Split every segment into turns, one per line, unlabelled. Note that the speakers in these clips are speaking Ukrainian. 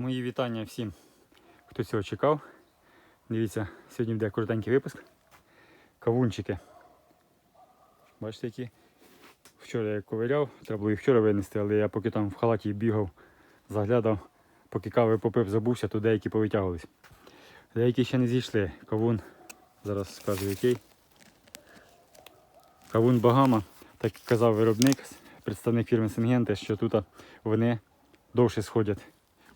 Мої вітання всім, хто цього чекав. Дивіться, сьогодні буде коротенький випуск. Кавунчики. Бачите, які? Вчора я ковиряв, треба було їх вчора винести, але я поки там в халаті бігав, заглядав, поки кави попив, забувся, то деякі повитягувались. Деякі ще не зійшли. Кавун, зараз скажу який. Кавун Багама, так казав виробник, представник фірми Сингенте, що тут вони довше сходять.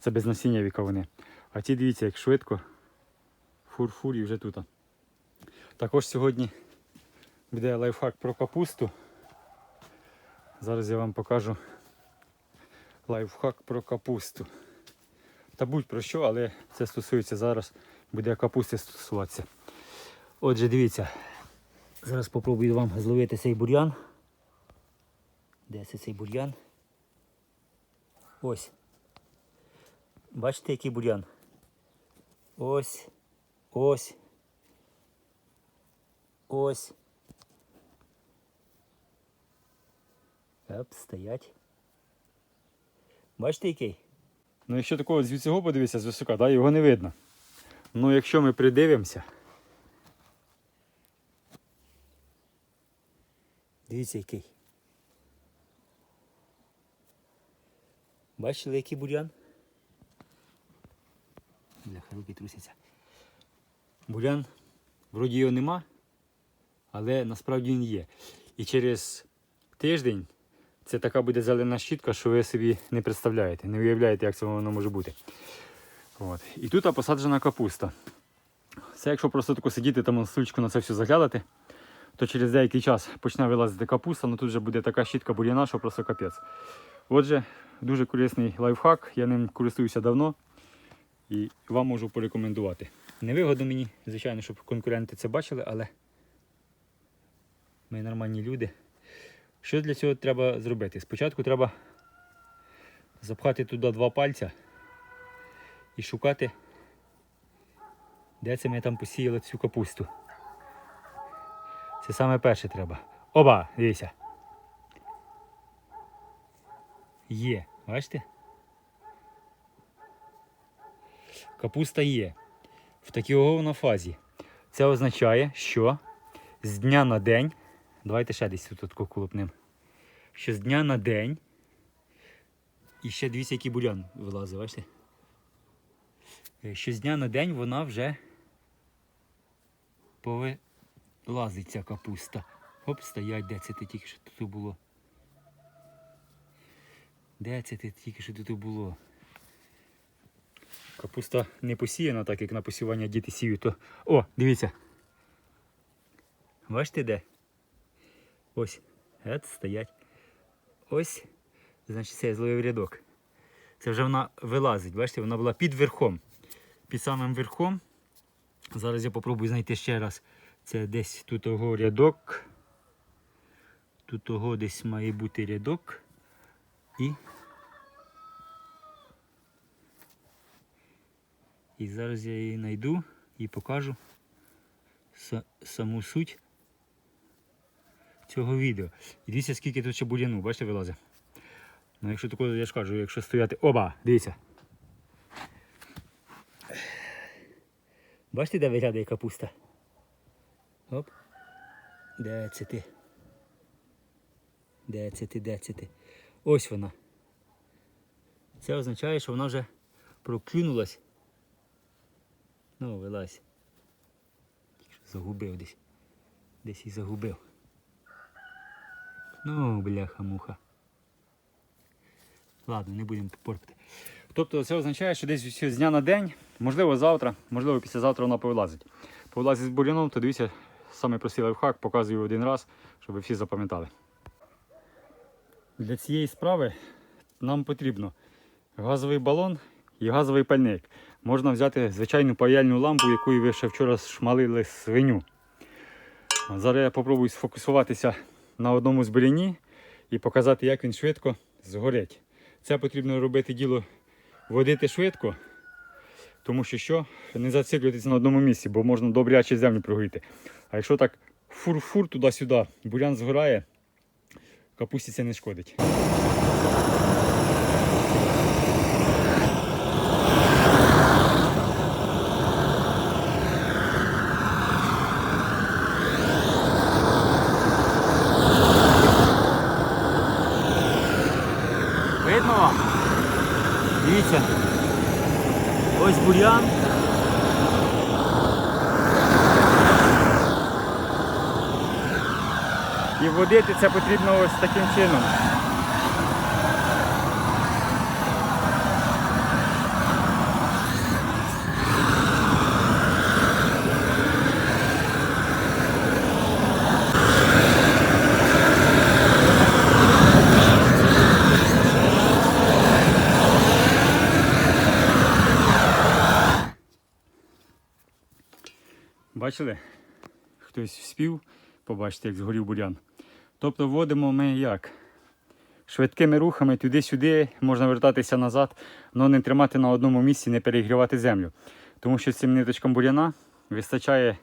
Це без насіння кавуни. А ті дивіться, як швидко. Фур-фур і вже тут. Також сьогодні буде лайфхак про капусту. Зараз я вам покажу лайфхак про капусту. Та будь про що, але це стосується зараз, буде капусти стосуватися. Отже, дивіться. Зараз спробую вам зловити цей бур'ян. Де це цей бур'ян? Ось. Бачите, який бур'ян? Ось. Ось. Ось. Оп, стоять. Бачите який? Ну якщо такого з цього подивитися з висока, да, його не видно. Ну якщо ми придивимося. Дивіться який. Бачили, який бур'ян? Руки трусяться. Бурян, вроді його нема, але насправді він є. І через тиждень це така буде зелена щітка, що ви собі не представляєте, не уявляєте, як це воно може бути. От. І тут посаджена капуста. Це якщо просто тако сидіти там на стульчику на це все заглядати, то через деякий час почне вилазити капуста, ну тут вже буде така щітка бур'яна, що просто капець. Отже, дуже корисний лайфхак, я ним користуюся давно і вам можу порекомендувати. Невигодно мені, звичайно, щоб конкуренти це бачили, але ми нормальні люди. Що для цього треба зробити? Спочатку треба запхати туди два пальця і шукати, де це ми там посіяли цю капусту. Це саме перше треба. Оба, дивіться. Є, бачите? Капуста є. В такій вона фазі. Це означає, що з дня на день, давайте ще десь тут тако що з дня на день, і ще дивіться, який бурян вилазить, бачите? Е, Що з дня на день вона вже повилазить ця капуста. Оп, стоять, де це ти тільки що тут було? Де це ти тільки що тут було? Капуста не посіяна, так як на посівання діти сіють, то. О, дивіться. Бачите де? Ось. От стоять. Ось. Значить, це я зловив рядок. Це вже вона вилазить, бачите, вона була під верхом. Під самим верхом. Зараз я попробую знайти ще раз. Це десь тут того рядок. Тут того десь має бути рядок. І І зараз я її знайду і покажу саму суть цього відео. І дивіться, скільки тут ще бур'яну, бачите, вилазить. Ну, якщо такого, я ж кажу, якщо стояти. Оба! Дивіться. Бачите, де виглядає капуста? Оп. Де це ти? Де це ти, де це ти? Ось вона. Це означає, що вона вже проклюнулась. Ну, вилазь. Загубив десь. Десь і загубив. Ну, бляха-муха. Ладно, не будемо порпати. Тобто це означає, що десь з дня на день, можливо завтра, можливо післязавтра вона повилазить. Повилазить з бур'яном, то дивіться, саме простий лайфхак, показую один раз, щоб ви всі запам'ятали. Для цієї справи нам потрібно газовий балон і газовий пальник. Можна взяти звичайну паяльну лампу, якою ви ще вчора шмалили свиню. Зараз я спробую сфокусуватися на одному з буряні і показати, як він швидко згорить. Це потрібно робити діло водити швидко, тому що що? Не зациклюватися на одному місці, бо можна добряче землю прогоріти. А якщо так фур-фур туди-сюди, бурян згорає, капусті не шкодить. Дивіться. Ось бур'ян. І водити це потрібно ось таким чином. Бачили? Хтось вспів побачити, як згорів бурян. Тобто вводимо ми як? Швидкими рухами туди-сюди можна вертатися назад, але не тримати на одному місці, не перегрівати землю. Тому що цим ниточкам буряна вистачає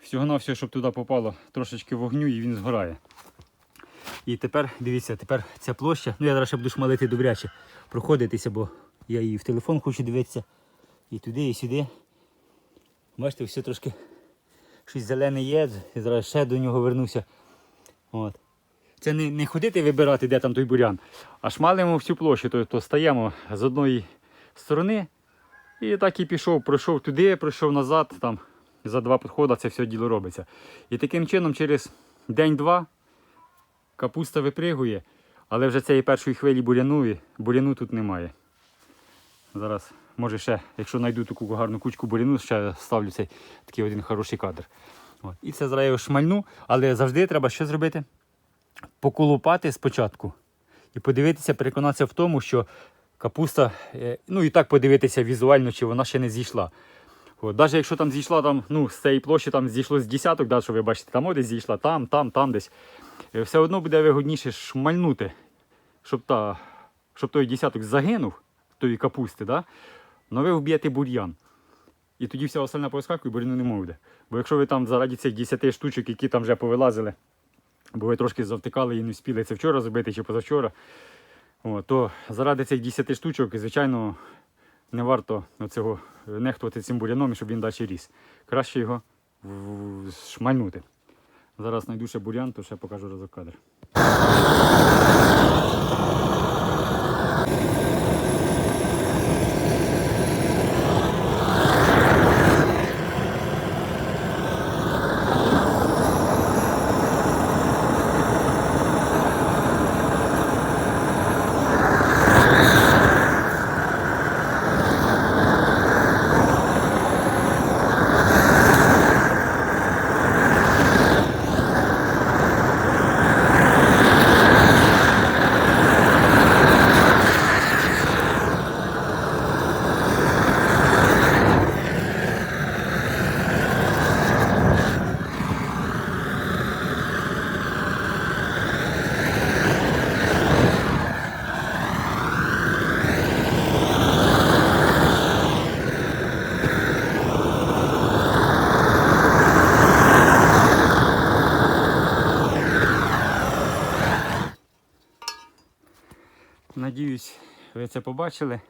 всього на все, щоб туди попало трошечки вогню і він згорає. І тепер, дивіться, тепер ця площа, ну я зараз буду шмалити добряче, проходитися, бо я її в телефон хочу дивитися. І туди, і сюди. Бачите, все трошки щось зелене є, і зараз ще до нього вернуся. От. Це не, не ходити вибирати, де там той бурян, а шмалимо всю площу, то, то стаємо з одної сторони і так і пішов, пройшов туди, пройшов назад, там за два підходи це все діло робиться. І таким чином через день-два капуста випригує, але вже цієї першої хвилі буряну, буряну тут немає. Зараз, може ще, якщо знайду таку гарну кучку буряну, ще ставлю цей такий один хороший кадр. От. І це зараз шмальну, але завжди треба що зробити? Поколупати спочатку і подивитися, переконатися в тому, що капуста, е, ну і так подивитися візуально, чи вона ще не зійшла. Навіть якщо там зійшла там, ну, з цієї площі там зійшло з десяток, да, що ви бачите, там десь зійшла, там, там, там десь. Е, Все одно буде вигодніше шмальнути, щоб, та, щоб той десяток загинув, тої капусти, да? але ви вб'єте бур'ян. І тоді вся остальна поскакує, буряну не буде. Бо якщо ви там заради цих 10 штучок, які там вже повилазили, бо ви трошки завтикали і не встигли це вчора зробити чи позавчора, то заради цих 10 штучок, звичайно, не варто цього нехтувати цим буряном, щоб він далі ріс. Краще його шмальнути. Зараз знайду ще бурян, то ще покажу разок кадр. Це побачили.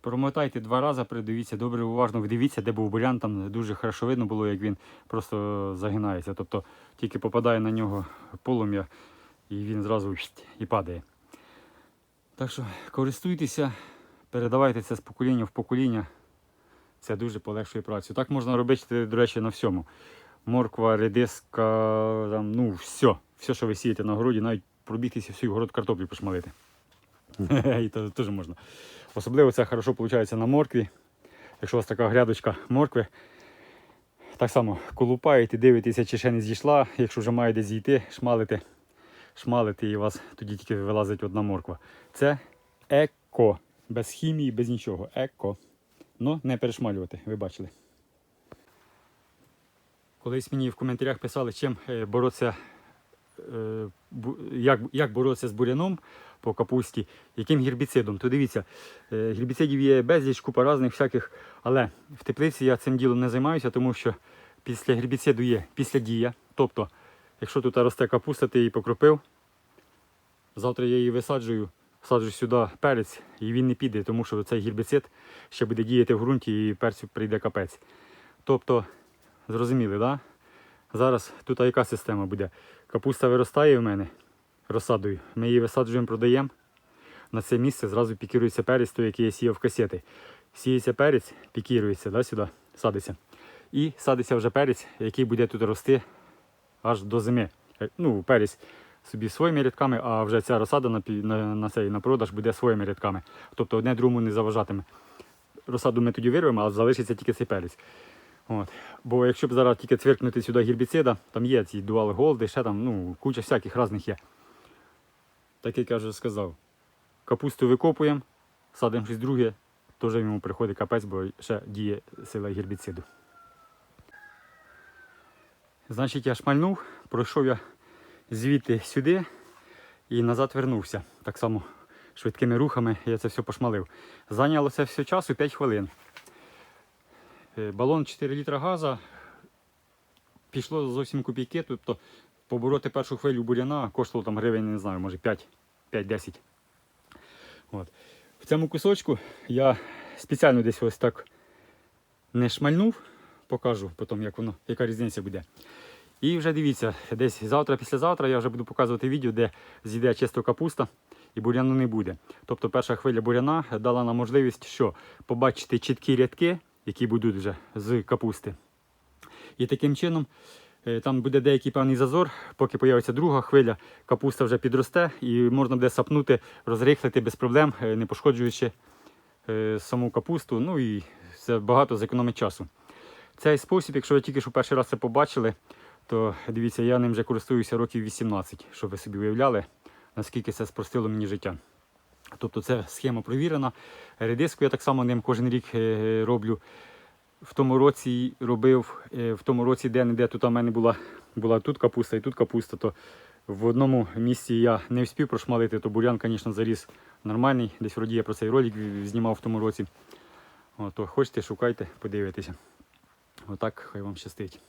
Промотайте два рази, придивіться, добре уважно вдивіться, де був бурян, там дуже хорошо видно було, як він просто загинається. Тобто тільки попадає на нього полум'я і він зразу і падає. Так що користуйтеся, передавайте це з покоління в покоління. Це дуже полегшує працю. Так можна робити, до речі, на всьому. Морква, редиска, там, ну все, все, що ви сієте на городі, навіть пробігтися всю город картоплі пошмалити. І то теж можна. Особливо це хорошо виходить на моркві. Якщо у вас така грядочка моркви, так само колупаєте, дивитеся, чи ще не зійшла. Якщо вже має десь зійти, шмалите, шмалите і у вас тоді тільки вилазить одна морква. Це еко. Без хімії, без нічого. Еко. Ну, не перешмалювати, ви бачили. Колись мені в коментарях писали, чим е, боротися, е, як боротися з буряном по капусті, яким гербіцидом. То дивіться, е, гербіцидів є безліч, купа різних всяких, але в теплиці я цим ділом не займаюся, тому що після гербіциду є післядія. Тобто, якщо тут росте капуста, ти її покропив, завтра я її висаджую, саджу сюди перець, і він не піде, тому що цей гербіцид ще буде діяти в ґрунті і перцю прийде капець. Тобто, зрозуміли, да? Зараз тут яка система буде? Капуста виростає в мене розсадою. Ми її висаджуємо, продаємо. на це місце зразу пікірується перець, той, який я сіяв касети. Сіється перець, пікірується да, сюди, садиться. І садиться вже перець, який буде тут рости аж до зими. Е, Ну, перець собі своїми рядками, а вже ця розсада на, на, на, цей, на продаж буде своїми рядками. Тобто одне другому не заважатиме. Розсаду ми тоді вирвемо, а залишиться тільки цей перець. От. Бо якщо б зараз тільки цвіркнути сюди гербіцида, там є ці дуал голди, ще там ну, куча всяких різних є. Так як я вже сказав, капусту викопуємо, садимо щось друге, теж йому приходить капець, бо ще діє сила гербіциду. Значить, я шмальнув, пройшов я звідти сюди і назад вернувся. Так само швидкими рухами я це все пошмалив. Зайняло це все часу 5 хвилин. Е, Балон 4 літра газу. Пішло зовсім копійки, тобто побороти першу хвилю буряна коштувало там гривень, не знаю, може 5 5-10. От. В цьому кусочку я спеціально десь ось так не шмальнув, покажу потім, як воно, яка різниця буде. І вже дивіться, десь завтра, післязавтра я вже буду показувати відео, де зійде чисто капуста і буряну не буде. Тобто перша хвиля буряна дала нам можливість що? побачити чіткі рядки, які будуть вже з капусти. І таким чином там буде деякий певний зазор, поки появиться друга хвиля, капуста вже підросте і можна буде сапнути, розрихлити без проблем, е, не пошкоджуючи е, саму капусту. Ну і це багато зекономить часу. Цей спосіб, якщо ви тільки що перший раз це побачили, то дивіться, я ним вже користуюся років 18, щоб ви собі уявляли, наскільки це спростило мені життя. Тобто це схема провірена. Редиску я так само ним кожен рік е, роблю. В тому році робив, е, в тому році де-не-де тут у мене була, була тут капуста і тут капуста, то в одному місці я не встиг прошмалити, то бурян, звісно, заріс нормальний. Десь вроді я про цей ролик знімав в тому році. О, то хочете, шукайте, подивитеся. Отак, хай вам щастить.